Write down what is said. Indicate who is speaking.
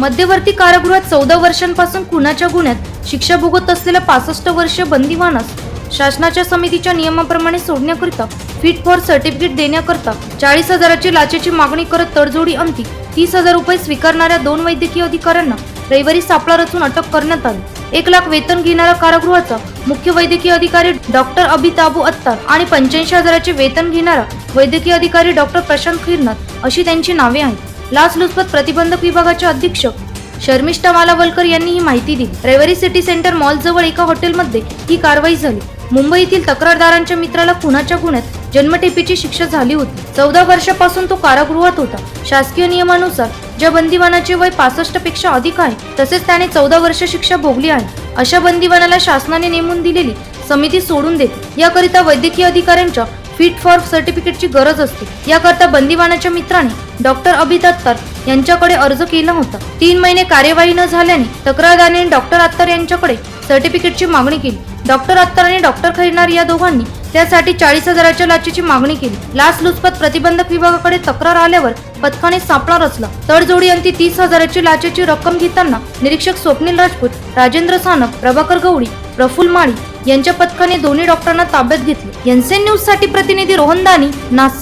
Speaker 1: मध्यवर्ती कारागृहात चौदा वर्षांपासून खुनाच्या गुन्ह्यात शिक्षा भोगत असलेल्या पासष्ट वर्षीय बंदीवानास शासनाच्या समितीच्या नियमाप्रमाणे सोडण्याकरिता फिट फॉर सर्टिफिकेट देण्याकरता चाळीस हजाराची लाचेची मागणी करत तडजोडी अंती तीस हजार रुपये स्वीकारणाऱ्या दोन वैद्यकीय अधिकाऱ्यांना रविवारी सापळा रचून अटक करण्यात आली. एक लाख वेतन घेणारा कारागृहाचा मुख्य वैद्यकीय अधिकारी डॉक्टर अभिताबू अत्तार आणि पंच्याऐंशी हजाराचे वेतन घेणारा वैद्यकीय अधिकारी डॉक्टर प्रशांत खिरनाथ अशी त्यांची नावे आहेत. लाचलुचपत प्रतिबंधक विभागाचे अधीक्षक शर्मिष्ठा मालावलकर यांनी ही माहिती दिली. रविवारी सिटी सेंटर मॉल जवळ एका हॉटेलमध्ये ही कारवाई झाली. मुंबईतील तक्रारदारांच्या मित्राला खुनाच्या गुन्ह्यात जन्मठेपीची शिक्षा झाली होती. चौदा वर्षापासून तो कारागृहात होता. शासकीय नियमानुसार ज्या बंदिवानाचे वय पासष्टपेक्षा अधिक आहे तसेच त्याने चौदा वर्ष शिक्षा भोगली आहे. अशा बंदिवानाला शासनाने नेमून दिलेली समिती सोडून देते. याकरिता वैद्यकीय अधिकाऱ्यांच्या फिट फॉर सर्टिफिकेटची गरज असते. याकरता बंदिवानाच्या मित्राने डॉक्टर अभित अत्तर यांच्याकडे अर्ज केला होता. तीन महिने कार्यवाही न झाल्याने तक्रारदाराने डॉक्टर अत्तर यांच्याकडे सर्टिफिकेटची मागणी केली. डॉक्टर अत्तर आणि डॉक्टर खैरनार या दोघांनी त्यासाठी चाळीस हजाराच्या लाचेची मागणी केली. लाच लुचपत प्रतिबंधक विभागाकडे तक्रार आल्यावर पथकाने सापळा रचला. तडजोडी अंती तीस हजाराची लाचेची रक्कम घेताना निरीक्षक स्वप्नील राजपूत राजेंद्र सानप प्रभाकर गवळी प्रफुल माळी यांच्या पथकाने दोन्ही डॉक्टरांना ताब्यात घेतले. एनसीएन न्यूजसाठी प्रतिनिधी रोहन दानी नाशिक.